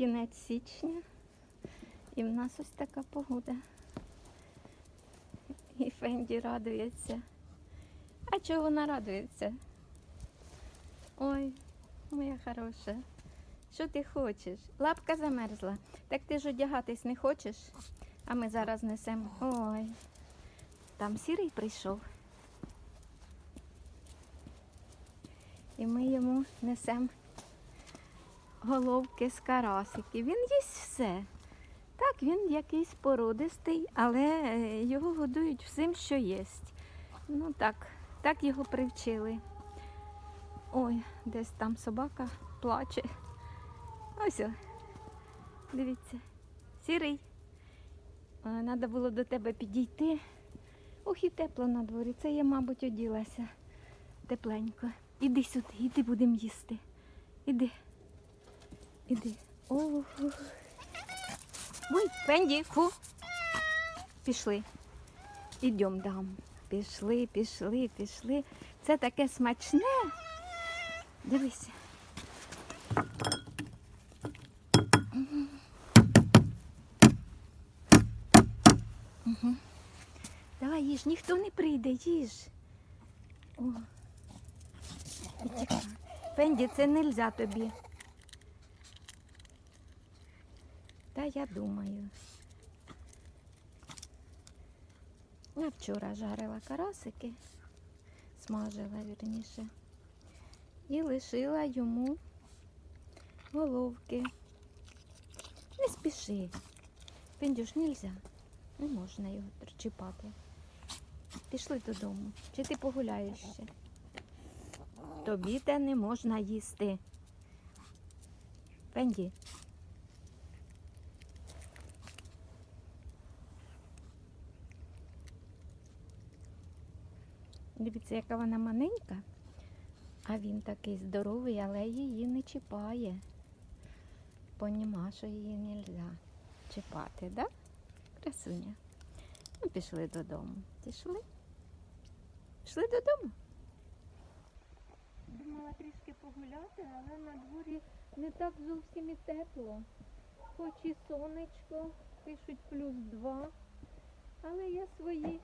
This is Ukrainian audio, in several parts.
кінець січня. І в нас ось така погода. І Фенді радується. А чого вона радується? Ой, моя хороша. Що ти хочеш? Лапка замерзла. Так ти ж одягатись не хочеш? А ми зараз несемо. Ой. Там сірий прийшов. І ми йому несемо головки з карасиків. Він їсть все. Так, він якийсь породистий, але е, його годують всім, що є. Ну так, так його привчили. Ой, десь там собака плаче. Ось. Дивіться. Сірий. Треба було до тебе підійти. Ох, і тепло на дворі. Це я, мабуть, оділася тепленько. Іди сюди, іди будемо їсти. Іди. Іди. Ох. Ой, Фенді, фу. Пішли. Ідем дам. Пішли, пішли, пішли. Це таке смачне. Дивися. Угу. Давай їж, ніхто не прийде, їж. О. Фенді, це нельзя тобі. Та я думаю. Я вчора жарила карасики, смажила вірніше, і лишила йому головки. Не спіши. Пендюш, нельзя. Не можна його чіпати. Пішли додому. Чи ти погуляєш ще? Тобі те не можна їсти. Пенді. Дивіться, яка вона маленька, а він такий здоровий, але її не чіпає. Поніма, що її не можна чіпати, да? Красуня. Ну, пішли додому. Пішли? Пішли додому? Думала трішки погуляти, але на дворі не так зовсім і тепло. Хоч і сонечко, пишуть плюс два. Але я свої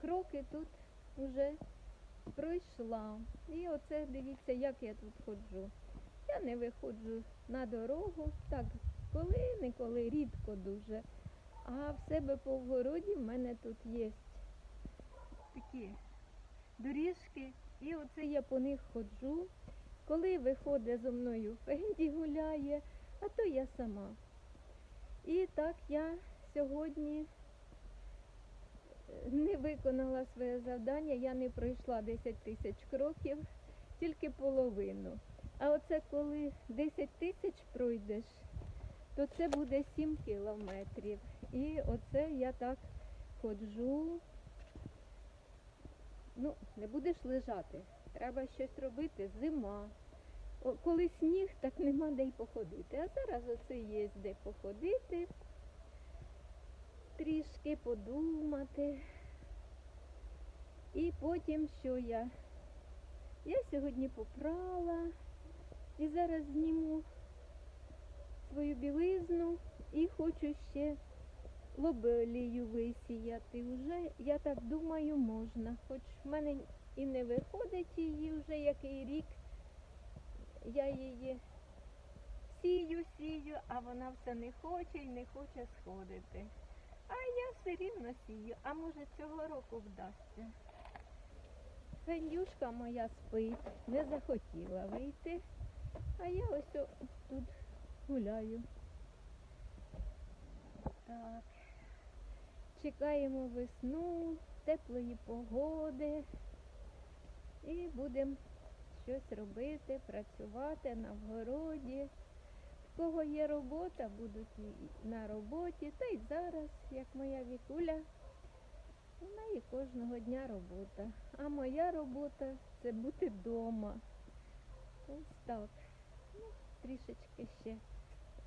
кроки тут вже пройшла. І оце дивіться, як я тут ходжу. Я не виходжу на дорогу, так коли-неколи, рідко дуже. А в себе по вгороді в мене тут є такі доріжки, і оце я по них ходжу. Коли виходить зо мною Фенді гуляє, а то я сама. І так я сьогодні не виконала своє завдання, я не пройшла 10 тисяч кроків, тільки половину. А оце коли 10 тисяч пройдеш, то це буде 7 кілометрів. І оце я так ходжу. Ну, не будеш лежати, треба щось робити, зима. О, коли сніг, так нема де й походити. А зараз оце є де походити, трішки подумати. І потім що я? Я сьогодні попрала і зараз зніму свою білизну і хочу ще лобелію висіяти. Уже, я так думаю, можна. Хоч в мене і не виходить її вже який рік. Я її сію, сію, а вона все не хоче і не хоче сходити. А я все рівно сію, а може цього року вдасться. Фендюшка моя спить, не захотіла вийти, а я ось тут гуляю. Так. Чекаємо весну, теплої погоди і будемо щось робити, працювати на вгороді. Кого є робота, будуть на роботі. Та й зараз, як моя вікуля, у неї кожного дня робота. А моя робота це бути вдома. Ось так. Ну, трішечки ще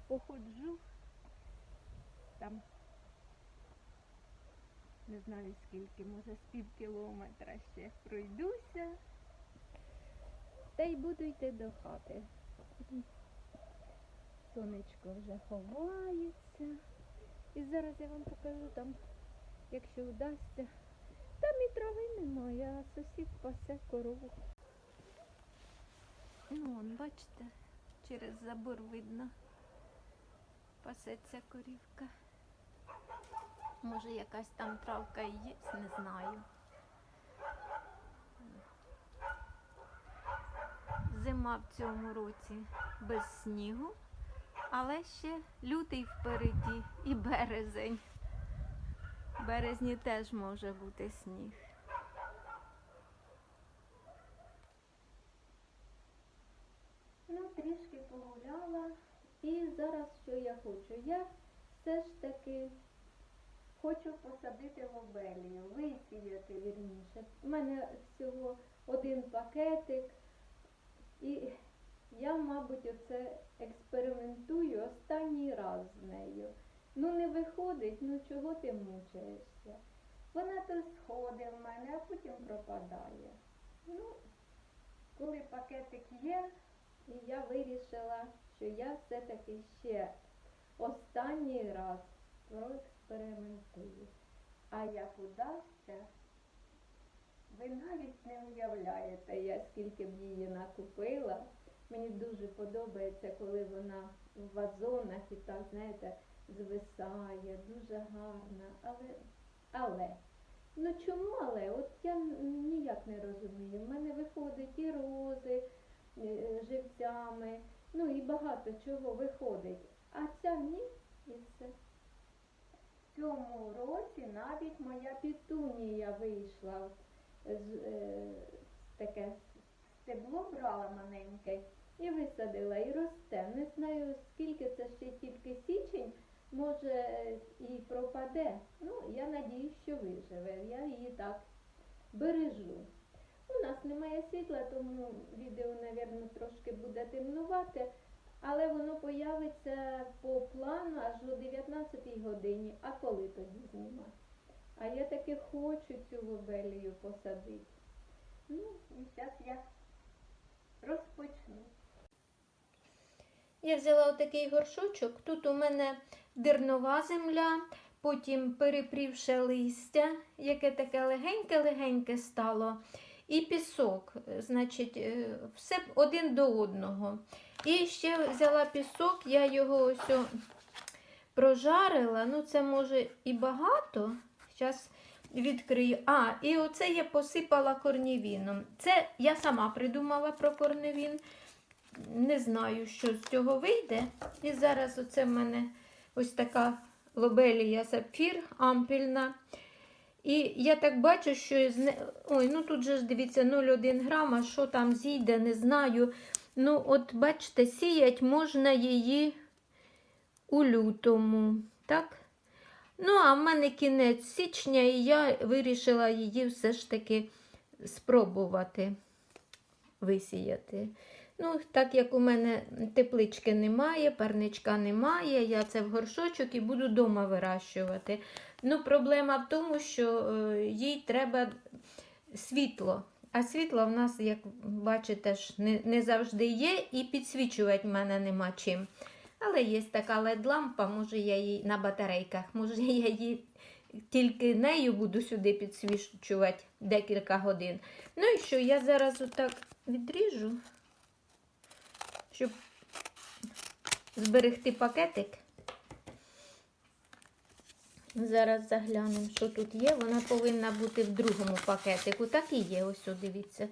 походжу. Там не знаю скільки, може з пів кілометра ще пройдуся. Та й буду йти до хати. Сонечко вже ховається. І зараз я вам покажу там, якщо вдасться. Там і трави немає, а сусід пасе корову. Ну, вон, бачите, через забор видно. Пасеться корівка. Може, якась там травка і є, не знаю. Зима в цьому році без снігу, але ще лютий впереді і березень. В березні теж може бути сніг. Ну, трішки погуляла. І зараз що я хочу? Я все ж таки хочу посадити лобелію, висіяти вірніше. У мене всього один пакетик. І я, мабуть, оце експериментую останній раз з нею. Ну не виходить, ну чого ти мучаєшся? Вона то сходить в мене, а потім пропадає. Ну, коли пакетик є, і я вирішила, що я все-таки ще останній раз проекспериментую. А як удасться, ви навіть не уявляєте, я скільки б її накупила. Мені дуже подобається, коли вона в вазонах і так, знаєте, звисає, дуже гарна. Але, але, ну чому але? От я ніяк не розумію. В мене виходить і рози е, живцями, ну і багато чого виходить. А ця ні, і все. В цьому році навіть моя пітунія вийшла. З, е, таке стебло брала маленьке і висадила, і росте. Не знаю, скільки це ще тільки січень, може і пропаде. Ну, я надіюсь, що виживе. Я її так бережу. У нас немає світла, тому відео, мабуть, трошки буде темнувати, але воно появиться по плану аж о 19 годині. А коли тоді знімати? А я таки хочу цю лобелію посадити. Ну, і зараз я розпочну. Я взяла отакий горшочок. Тут у мене дернова земля, потім перепрівше листя, яке таке легеньке-легеньке стало. І пісок, значить, е, все один до одного. І ще взяла пісок, я його ось прожарила. Ну, це може і багато. Зараз відкрию. А, і оце я посипала корнівіном. Це я сама придумала про корневін. Не знаю, що з цього вийде. І зараз оце в мене ось така лобелія сапфір ампільна. І я так бачу, що з не... Ой, ну тут же ж дивіться 0,1 грама, що там зійде, не знаю. Ну, от бачите, сіять можна її у лютому. Так? Ну, а в мене кінець січня, і я вирішила її все ж таки спробувати висіяти. Ну, так як у мене теплички немає, парничка немає, я це в горшочок і буду вдома вирощувати. Ну, проблема в тому, що е, їй треба світло. А світло в нас, як бачите, ж не, не завжди є, і підсвічувати в мене нема чим. Але є така LED-лампа, може я її на батарейках, може я її тільки нею буду сюди підсвічувати декілька годин. Ну і що, я зараз отак відріжу, щоб зберегти пакетик. Зараз заглянемо, що тут є. Вона повинна бути в другому пакетику. Так і є, ось, дивіться.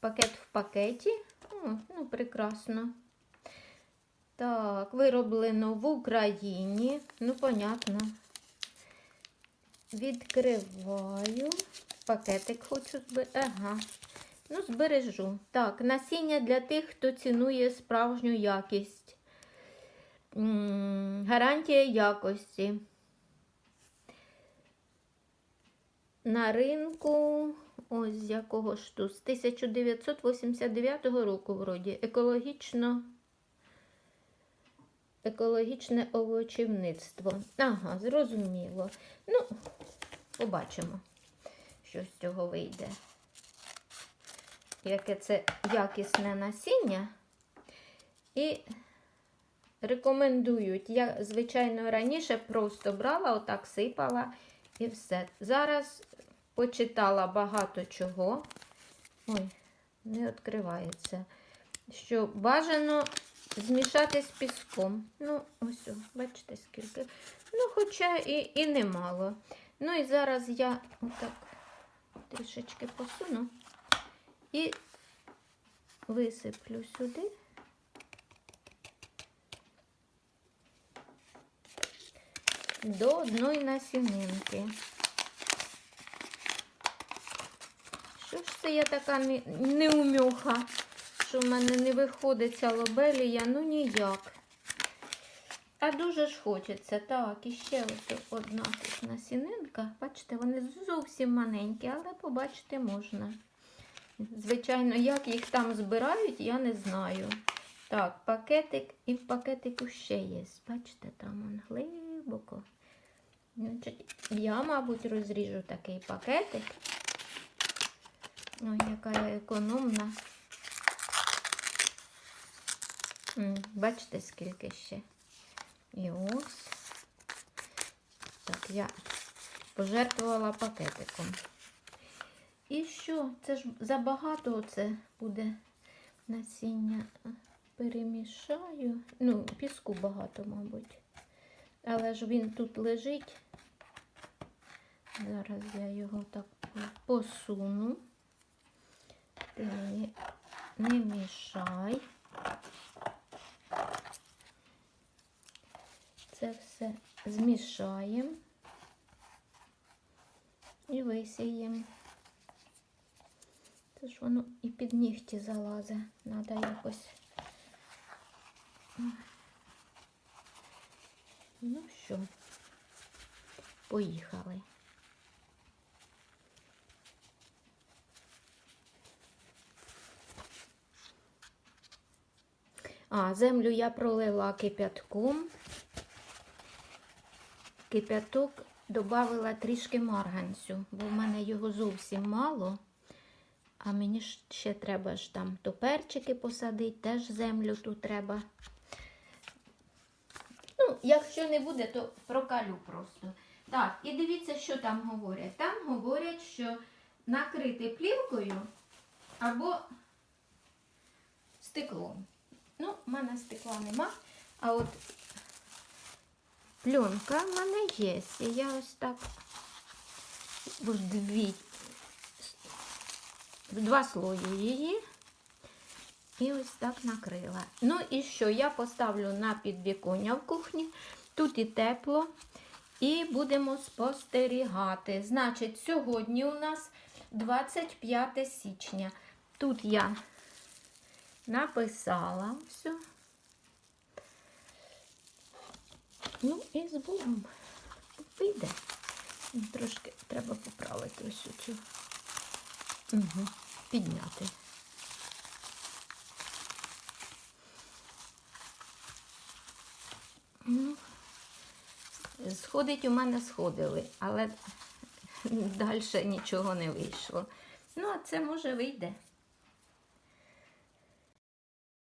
Пакет в пакеті. О, ну, прекрасно. Так, вироблено в Україні. Ну, понятно. Відкриваю. Пакетик хочу зберегти. Ага. Ну, збережу. Так, насіння для тих, хто цінує справжню якість. Гарантія якості. На ринку, ось з якого ж тут, з 1989 року, вроді, екологічно. Екологічне овочівництво. Ага, зрозуміло. Ну, побачимо, що з цього вийде. Яке це якісне насіння. І рекомендують. Я, звичайно, раніше просто брала, отак сипала і все. Зараз почитала багато чого. Ой, не відкривається. Що бажано змішати з піском. Ну, ось, бачите, скільки. Ну, хоча і, і немало. Ну і зараз я отак трішечки посуну і висиплю сюди. До одної насінинки. Що ж це я така неумюха, що в мене не виходить ця лобелія, ну ніяк. А дуже ж хочеться. Так, і ще ось одна тут насінинка. Бачите, вони зовсім маленькі, але побачити можна. Звичайно, як їх там збирають, я не знаю. Так, пакетик і в пакетику ще є. Бачите, там он глибоко. Значить, я, мабуть, розріжу такий пакетик. Ой, яка я економна. Бачите, скільки ще. І ось. Так, я пожертвувала пакетиком. І що? Це ж забагато оце буде насіння. Перемішаю. Ну, піску багато, мабуть. Але ж він тут лежить. Зараз я його так посуну. Ти не мішай. Це все змішаємо і висіємо. Це ж воно і під нігті залазить. Треба якось. Ну що, поїхали. А, землю я пролила кипятком. Кипяток додавила трішки марганцю, бо в мене його зовсім мало. А мені ще треба ж там то перчики посадити, теж землю тут треба. Ну, якщо не буде, то прокалю просто. Так, і дивіться, що там говорять. Там говорять, що накрити плівкою або стеклом. Ну, в мене стекла нема, а от пленка в мене є. І я ось так бо ж дві, два слої її. І ось так накрила. Ну і що? Я поставлю на підвіконня в кухні. Тут і тепло. І будемо спостерігати. Значить, сьогодні у нас 25 січня. Тут я написала все. Ну і з Богом вийде. Трошки треба поправити ось цю. Угу. Підняти. Ну, сходить у мене сходили, але далі нічого не вийшло. Ну, а це може вийде.